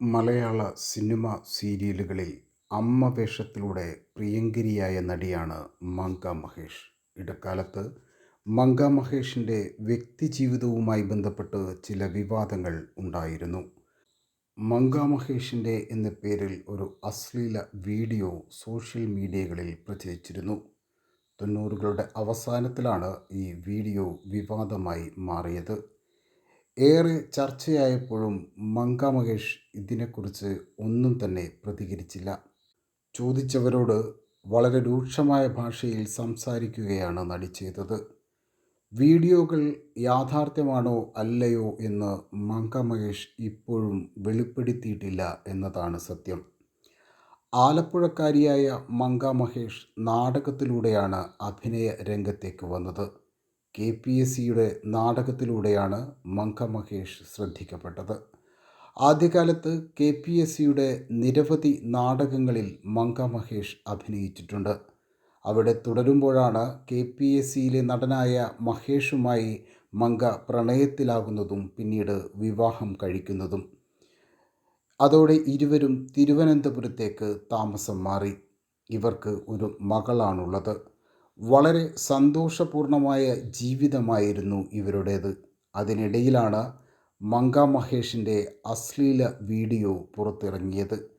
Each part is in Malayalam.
മലയാള സിനിമ സീരിയലുകളിൽ അമ്മ വേഷത്തിലൂടെ പ്രിയങ്കരിയായ നടിയാണ് മങ്ക മഹേഷ്. ഇടക്കാലത്ത് മങ്ക മഹേഷിന്റെ വ്യക്തിജീവിതവുമായി ബന്ധപ്പെട്ട് ചില വിവാദങ്ങൾ ഉണ്ടായിരുന്നു. മങ്ക മഹേഷിന്റെ എന്ന പേരിൽ ഒരു അശ്ലീല വീഡിയോ സോഷ്യൽ മീഡിയകളിൽ പ്രചരിച്ചിരുന്നു. തൊണ്ണൂറുകളുടെ അവസാനത്തിലാണ് ഈ വീഡിയോ വിവാദമായി മാറിയത്. ഏറെ ചർച്ചയായപ്പോഴും മങ്ക മഹേഷ് ഇതിനെക്കുറിച്ച് ഒന്നും തന്നെ പ്രതികരിച്ചില്ല. ചോദിച്ചവരോട് വളരെ രൂക്ഷമായ ഭാഷയിൽ സംസാരിക്കുകയാണ് നടി ചെയ്തത്. വീഡിയോകൾ യാഥാർത്ഥ്യമാണോ അല്ലയോ എന്ന് മങ്ക മഹേഷ് ഇപ്പോഴും വെളിപ്പെടുത്തിയിട്ടില്ല എന്നതാണ് സത്യം. ആലപ്പുഴക്കാരിയായ മങ്ക മഹേഷ് നാടകത്തിലൂടെയാണ് അഭിനയ രംഗത്തേക്ക് വന്നത്. കെ പി എസ് സിയുടെ നാടകത്തിലൂടെയാണ് മങ്ക മഹേഷ് ശ്രദ്ധിക്കപ്പെട്ടത്. ആദ്യകാലത്ത് കെ പി എസ് സിയുടെ നിരവധി നാടകങ്ങളിൽ മങ്ക മഹേഷ് അഭിനയിച്ചിട്ടുണ്ട്. അവിടെ തുടരുമ്പോഴാണ് കെ പി എസ് സിയിലെ നടനായ മഹേഷുമായി മങ്ക പ്രണയത്തിലാകുന്നതും പിന്നീട് വിവാഹം കഴിക്കുന്നതും. അതോടെ ഇരുവരും തിരുവനന്തപുരത്തേക്ക് താമസം മാറി. ഇവർക്ക് ഒരു മകളാണുള്ളത്. വളരെ സന്തോഷപൂർണമായ ജീവിതമായിരുന്നു ഇവരുടേത്. അതിനിടയിലാണ് മങ്ക മഹേഷിന്റെ അശ്ലീല വീഡിയോ പുറത്തിറങ്ങിയത്.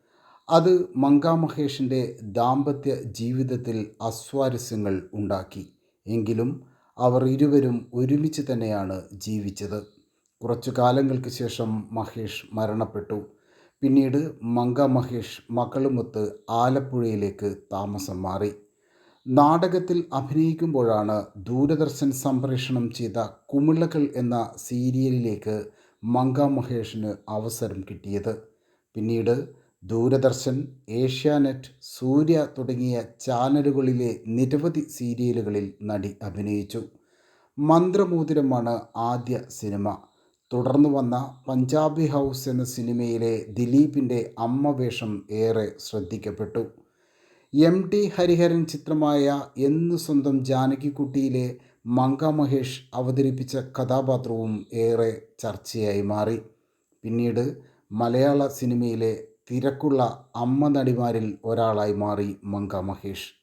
അത് മങ്ക മഹേഷിന്റെ ദാമ്പത്യ ജീവിതത്തിൽ അസ്വാരസ്യങ്ങൾ ഉണ്ടാക്കി. എങ്കിലും അവർ ഇരുവരും ഒരുമിച്ച് തന്നെയാണ് ജീവിച്ചത്. കുറച്ചു കാലങ്ങൾക്ക് ശേഷം മഹേഷ് മരണപ്പെട്ടു. പിന്നീട് മങ്ക മഹേഷ് മകളുമൊത്ത് ആലപ്പുഴയിലേക്ക് താമസം മാറി. നാടകത്തിൽ അഭിനയിക്കുമ്പോഴാണ് ദൂരദർശൻ സംപ്രേഷണം ചെയ്ത കുമിളകൾ എന്ന സീരിയലിലേക്ക് മങ്ക മഹേഷിന് അവസരം കിട്ടിയത്. പിന്നീട് ദൂരദർശൻ ഏഷ്യാനെറ്റ് സൂര്യ തുടങ്ങിയ ചാനലുകളിലെ നിരവധി സീരിയലുകളിൽ നടി അഭിനയിച്ചു. മന്ത്രമോതിരമാണ് ആദ്യ സിനിമ. തുടർന്നു വന്ന പഞ്ചാബി ഹൗസ് എന്ന സിനിമയിലെ ദിലീപിന്റെ അമ്മ വേഷം ഏറെ ശ്രദ്ധിക്കപ്പെട്ടു. എം ടി ഹരിഹരൻ ചിത്രമായ എന്ന് സ്വന്തം ജാനകിക്കുട്ടിയിലെ മങ്ക മഹേഷ് അവതരിപ്പിച്ച കഥാപാത്രവും ഏറെ ചർച്ചയായി മാറി. പിന്നീട് മലയാള സിനിമയിലെ തിരക്കുള്ള അമ്മ നടിമാരിൽ ഒരാളായി മാറി മങ്ക മഹേഷ്.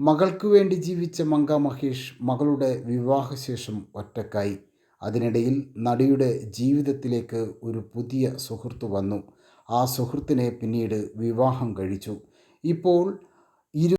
മകൾക്ക് വേണ്ടി ജീവിച്ച മങ്ക മഹേഷ് മകളുടെ വിവാഹശേഷം ഒറ്റക്കായി അതിനിടയിൽ നടിയുടെ ജീവിതത്തിലേക്ക് ഒരു പുതിയ സുഹൃത്ത് വന്നു. ആ സുഹൃത്തിനെ പിന്നീട് വിവാഹം കഴിച്ചു. ഇപ്പോൾ